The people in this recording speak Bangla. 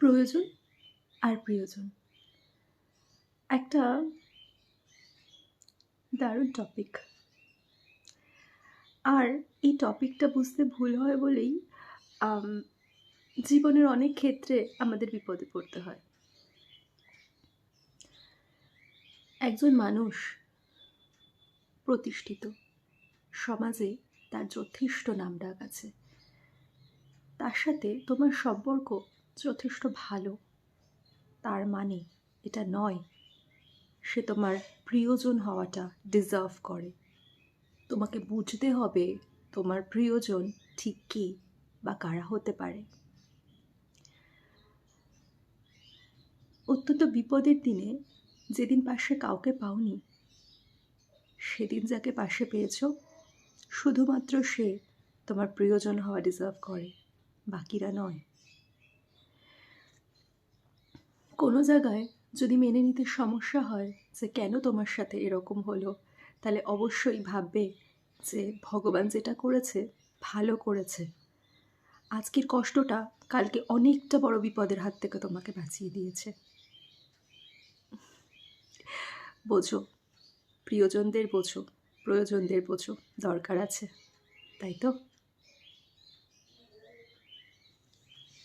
প্রয়োজন আর প্রিয়জন। একটা দারুণ টপিক আর এই টপিকটা বুঝতে ভুল হয় বলেই জীবনের অনেক ক্ষেত্রে আমাদের বিপদে পড়তে হয়। একজন মানুষ প্রতিষ্ঠিত, সমাজে তার যথেষ্ট নাম ডাক আছে। তার সাথে তোমার সম্পর্ক যথেষ্ট ভালো। তার মানে এটা নয়, সে তোমার প্রিয়জন হওয়াটা ডিজার্ভ করে। তোমাকে বুঝতে হবে তোমার প্রিয়জন ঠিক কী বা কারা হতে পারে। অত্যন্ত বিপদের দিনে যেদিন পাশে কাউকে পাওনি, সেদিন যাকে পাশে পেয়েছ, শুধুমাত্র সে তোমার প্রিয়জন হওয়া ডিজার্ভ করে, বাকিরা নয়। কোনো জায়গায় যদি মেনে নিতে সমস্যা হয় যে কেন তোমার সাথে এরকম হলো, তাহলে অবশ্যই ভাববে যে ভগবান যেটা করেছে, ভালো করেছে। আজকের কষ্টটা কালকে অনেকটা বড় বিপদের হাত থেকে তোমাকে বাঁচিয়ে দিয়েছে। বোঝো, প্রিয়জনদের বোঝো, প্রয়োজনদের বোঝো, দরকার আছে, তাই তো?